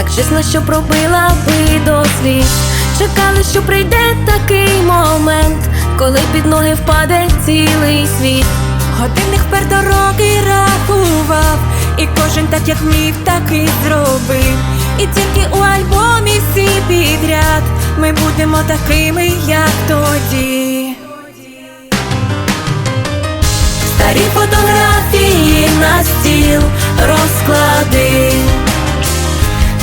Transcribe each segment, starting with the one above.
Так чесно, що пробила би до сліз. Чекали, що прийде такий момент, коли під ноги впаде цілий світ. Годинник вперто роки рахував, і кожен так як вмів, так і зробив. І тільки у альбомі всі підряд ми будемо такими, як тоді. Старі фотографії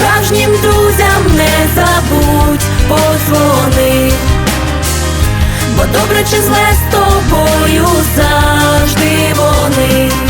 справжнім друзям не забудь подзвони, бо добре чи зле з тобою завжди вони.